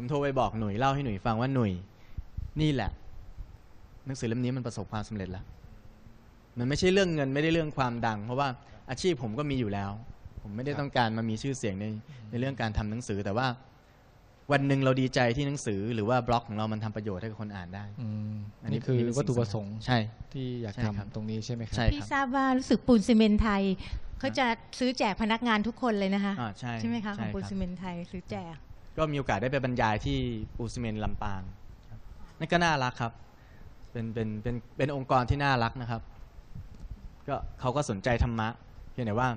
ผมโทรไปบอกหนุ่ยเล่าให้หนุ่ยฟังว่าหนุ่ย นี่แหละ หนังสือเล่มนี้มันประสบความสำเร็จแล้ว มันไม่ใช่เรื่องเงินไม่ได้เรื่องความดัง เพราะว่าอาชีพผมก็มีอยู่แล้ว ผมไม่ได้ครับต้องการมามีชื่อเสียงในในเรื่องการทำหนังสือแต่ว่าวันหนึ่งเราดีใจที่หนังสือหรือว่าบล็อกของเรามันทำประโยชน์ให้กับคนอ่านได้อืมอันนี้นี่คือนี่เป็นวัตถุสิ่งประสงค์ใช่ ที่อยากใช่ครับทำตรงนี้ใช่ไหมครัใช่พี่ทราบว่ารู้สึกปูนซีเมนต์ไทยเขาจะซื้อแจกพนักงานทุกคนเลยนะคะอ่าใช่ใช่ไหมคะของรับปูนซีเมนต์ไทยซื้อแจก ก็มีโอกาสได้ไปบรรยายที่ปูซีเมนต์ลำปางครับนั่นก็น่ารักครับ เป็นเป็นเป็นเป็นองค์กรที่น่ารักนะครับ ก็เขาก็สนใจธรรมะเพียงแต่ว่า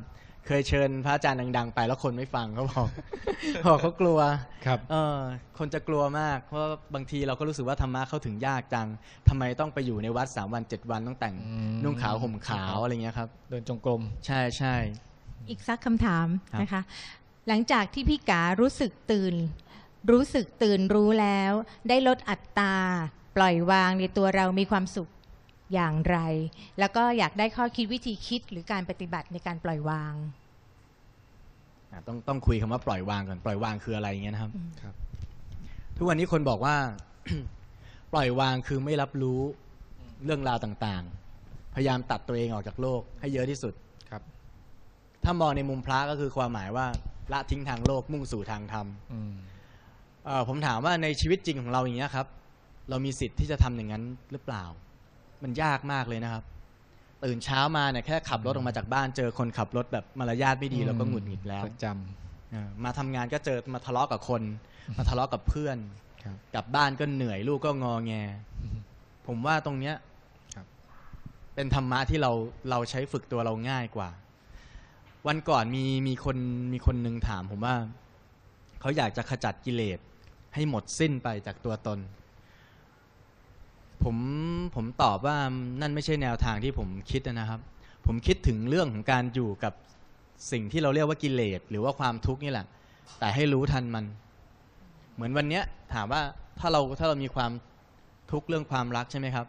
เคยเชิญพระอาจารย์ดัง ๆ ไปแล้วคนไม่ฟังเขาบอก บอกเขากลัว ครับ เออคนจะกลัวมาก เพราะว่าบางทีเราก็รู้สึกว่าธรรมะเข้าถึงยากจังทำไมต้องไปอยู่ในวัดสามวันเจ็ดวันต้องแต่งอืม นุ่งขาวห่มขาวอะไรเงี้ยครับ เดินจงกรม ใช่ใช่ อีกสักคำถามครับ นะคะ หลังจากที่พี่การู้สึกตื่น รู้สึกตื่นรู้แล้ว ได้ลดอัตราปล่อยวางในตัวเรามีความสุขอย่างไร แล้วก็อยากได้ข้อคิดวิธีคิดหรือการปฏิบัติในการปล่อยวางอะต้องต้องคุยคำว่าปล่อยวางก่อนปล่อยวางคืออะไรอย่างเงี้ยนะครับครับ ทุกวันนี้คนบอกว่า ปล่อยวางคือไม่รับรู้เรื่องราวต่างๆ พยายามตัดตัวเองออกจากโลกให้เยอะที่สุดครับ ถ้ามองในมุมพระก็คือความหมายว่า ละทิ้งทางโลกมุ่งสู่ทางธรรมอืมเอ่อผมถามว่าในชีวิตจริงของเราอย่างเงี้ยครับ เรามีสิทธิ์ที่จะทำอย่างนั้นหรือเปล่า มันยากมากเลยนะครับ ตื่นเช้ามาเนี่ยแค่ขับรถออกมาจากบ้านเจอคนขับรถแบบมารยาทไม่ดีเราก็หงุดหงิดแล้วประจเออมาทำงานก็เจอมาทะเลาะกับคน มาทะเลาะกับเพื่อนำครับกลับบ้านก็เหนื่อยลูกก็งอแงอืมผมว่าตรงเนี้ยครับเป็นธรรมะที่เราเราใช้ฝึกตัวเราง่ายกว่า วันก่อนมีมีคนมีคนหนึ่งถามผมว่า เขาอยากจะขจัดกิเลสให้หมดสิ้นไปจากตัวตน ผมผมตอบว่านั่นไม่ใช่แนวทางที่ผมคิดนะครับ ผมคิดถึงเรื่องของการอยู่กับสิ่งที่เราเรียกว่ากิเลสหรือว่าความทุกข์นี่แหละ แต่ให้รู้ทันมัน เหมือนวันเนี้ยถามว่าถ้าเราถ้าเรามีความทุกข์เรื่องความรักใช่ไหมครับ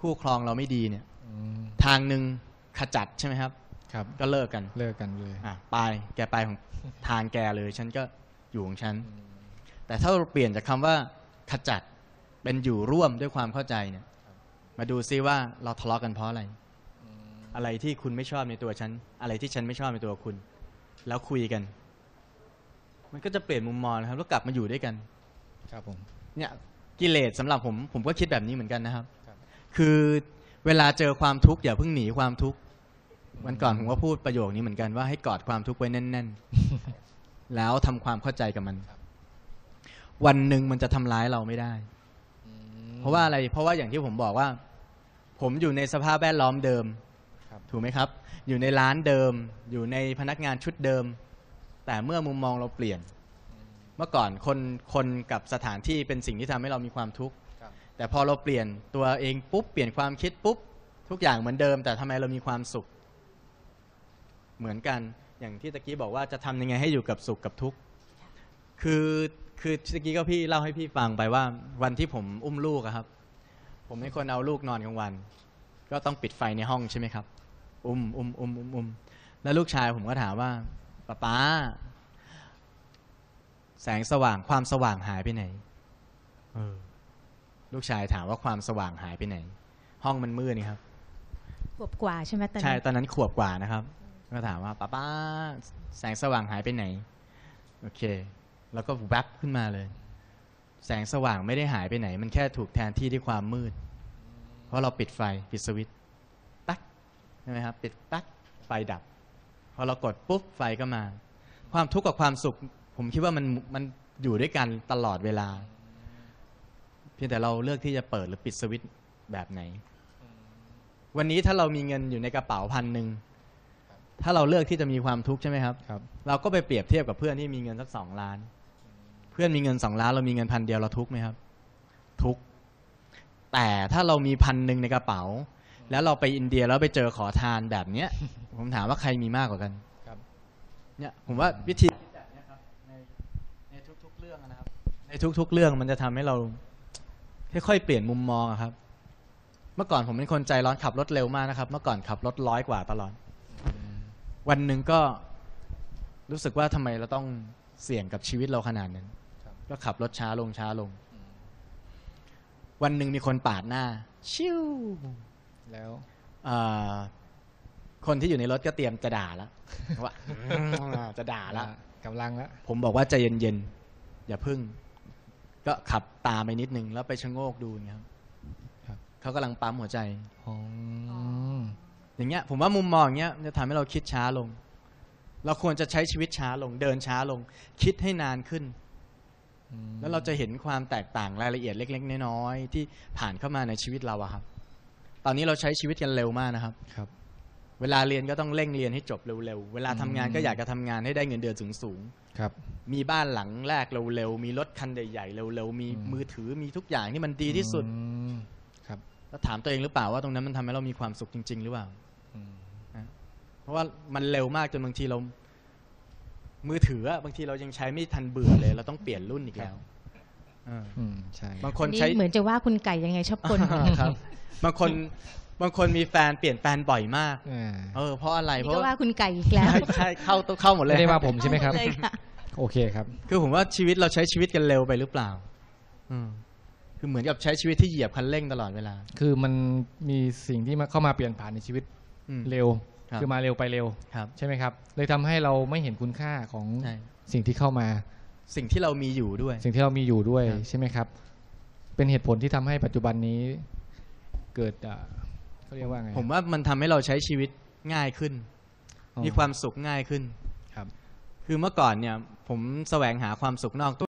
คู่ครองเราไม่ดีเนี่ยอืมทางหนึ่งขจัดใช่ไหมครับ ครับก็เลิกกันเลิกกันเลยอะไปแกไปของทางแกเลย ฉันก็อยู่ของฉัน แต่ถ้าเราเปลี่ยนจากคำว่าขจัดเป็นอยู่ร่วมด้วยความเข้าใจเนี่ย มาดูซิว่าเราทะเลาะกันเพราะอะไร อะไรที่คุณไม่ชอบในตัวฉัน อะไรที่ฉันไม่ชอบในตัวคุณ แล้วคุยกัน มันก็จะเปลี่ยนมุมมองนะครับแล้วกลับมาอยู่ด้วยกัน ครับผม เนี่ยกิเลสสำหรับผมผมก็คิดแบบนี้เหมือนกันนะครับครับ คือเวลาเจอความทุกข์อย่าเพิ่งหนีความทุกข์ วันก่อนผมก็พูดประโยคนี้เหมือนกันว่าให้กอดความทุกข์ไว้แน่น ๆ แล้วทำความเข้าใจกับมัน วันหนึ่งมันจะทำร้ายเราไม่ได้ เพราะว่าอะไร เพราะว่าอย่างที่ผมบอกว่า ผมอยู่ในสภาพแวดล้อมเดิมครับถูกไหมครับ อยู่ในร้านเดิม อยู่ในพนักงานชุดเดิม แต่เมื่อมุมมองเราเปลี่ยน เมื่อก่อนคนคนกับสถานที่เป็นสิ่งที่ทำให้เรามีความทุกข์ครับแต่พอเราเปลี่ยนตัวเองปุ๊บเปลี่ยนความคิดปุ๊บทุกอย่างเหมือนเดิม แต่ทำไมเรามีความสุข เหมือนกันอย่างที่ตะกี้บอกว่าจะทำยังไงให้อยู่กับสุขกับทุกข์คือคือตะกี้ก็พี่เล่าให้พี่ฟังไปว่า วันที่ผมอุ้มลูกอะครับ ผมให้คนเอาลูกนอนกลางวัน ก็ต้องปิดไฟในห้องใช่ไหมครับ อุ้มอุ้มอุ้มอุ้มอุ้มแล้วลูกชายผมก็ถามว่าป๊าป๊าแสงสว่างความสว่างหายไปไหนเออลูกชายถามว่าความสว่างหายไปไหน ห้องมันมืดนี่ครับ ขวบกว่าใช่ไหมตอนใช่นั้นตอนนั้นขวบกว่านะครับ ก็ถามว่าป้าป้าแสงสว่างหายไปไหน โอเค แล้วก็แวบขึ้นมาเลย แสงสว่างไม่ได้หายไปไหน มันแค่ถูกแทนที่ด้วยความมืด เพราะเราปิดไฟปิดสวิตช์ตั๊กใช่ไหมครับปิดตั๊กไฟดับ พอเรากดปุ๊บไฟก็มา ความทุกข์กับความสุข ผมคิดว่ามันมันอยู่ด้วยกันตลอดเวลา เพียงแต่เราเลือกที่จะเปิดหรือปิดสวิตช์แบบไหน วันนี้ถ้าเรามีเงินอยู่ในกระเป๋าพันหนึ่ง ถ้าเราเลือกที่จะมีความทุกข์ใช่ไหมครับครับ เราก็ไปเปรียบเทียบกับเพื่อนที่มีเงินสักสองล้าน เพื่อนมีเงินสองล้านเรามีเงินพันเดียวเราทุกข์ไหมครับ ทุกข์แต่ถ้าเรามีพันหนึ่งในกระเป๋า แล้วเราไปอินเดียแล้วไปเจอขอทานแบบเนี้ย ผมถามว่าใครมีมากกว่ากันครับเนี่ยผมว่าวิธีแบบเนี้ยครับในในทุกๆเรื่องนะครับ ในทุก ๆ เรื่องมันจะทำให้เราค่อยๆเปลี่ยนมุมมองอะครับ เมื่อก่อนผมเป็นคนใจร้อนขับรถเร็วมากนะครับ เมื่อก่อนขับรถร้อยกว่าตลอด วันหนึ่งก็รู้สึกว่าทำไมเราต้องเสี่ยงกับชีวิตเราขนาดนั้นครับก็ขับรถช้าลงช้าลง วันหนึ่งมีคนปาดหน้า ชิวแล้วอ่าคนที่อยู่ในรถก็เตรียมจะด่าแล้วว่าจะด่าแล้วกำลังละผมบอกว่าใจเย็นๆ อย่าพึ่ง ก็ขับตามไปนิดนึง แล้วไปชะโงกดูอย่างเงี้ยครับครับเขากำลังปั๊มหัวใจ อ๋ออย่างเงี้ยผมว่ามุมมองอย่างเงี้ยจะทำให้เราคิดช้าลง เราควรจะใช้ชีวิตช้าลง เดินช้าลง คิดให้นานขึ้นอืมแล้วเราจะเห็นความแตกต่างรายละเอียดเล็ก ๆ น้อยๆที่ผ่านเข้ามาในชีวิตเราอะครับ ตอนนี้เราใช้ชีวิตกันเร็วมากนะครับครับ เวลาเรียนก็ต้องเร่งเรียนให้จบเร็วๆเวลาทำงานก็อยากจะทำงานให้ได้เงินเดือนสูงครับๆมีบ้านหลังแรกเร็วๆมีรถคันใหญ่ๆเร็วๆมีอืมมือถือมีทุกอย่างที่มันดีที่สุดอืมครับ แล้วถามตัวเองหรือเปล่าว่าตรงนั้นมันทำให้เรามีความสุขจริง ๆ หรือเปล่า อืม เพราะว่ามันเร็วมากจนบางทีเรา มือถืออะบางทีเรายังใช้ไม่ทันเบื่อเลย เราต้องเปลี่ยนรุ่นอีกแล้วเอออืม ใช่ บางคนนี่ใช้เหมือนจะว่าคุณไก่ยังไงชอบคน ครับ บางคนบางคนมีแฟนเปลี่ยนแฟนบ่อยมาก อ่าเออเพราะอะไรนี่เพราะก็ว่าว่าคุณไก่อีกแล้วใช่ใช่เข้าต้องเข้าหมดเลไม่ย ได้ว่าผมใช่ไหมครับเลยค่ะโอเคครับ คือผมว่าชีวิตเราใช้ชีวิตกันเร็วไปหรือเปล่า อืม คือเหมือนกับใช้ชีวิตที่เหยียบคันเร่งตลอดเวลา คือมันมีสิ่งที่มาเข้ามาเปลี่ยนผ่านในชีวิตอืม เร็วครับคือมาเร็วไปเร็วครับ ใช่ไหมครับ เลยทำให้เราไม่เห็นคุณค่าของใช่สิ่งที่เข้ามา สิ่งที่เรามีอยู่ด้วย สิ่งที่เรามีอยู่ด้วยครับ ใช่ไหมครับ เป็นเหตุผลที่ทำให้ปัจจุบันนี้ เกิดอ่าเขาเรียกว่าไงผมว่ามันทำให้เราใช้ชีวิตง่ายขึ้น อ๋อ มีความสุขง่ายขึ้นครับ คือเมื่อก่อนเนี่ย ผมแสวงหาความสุขนอก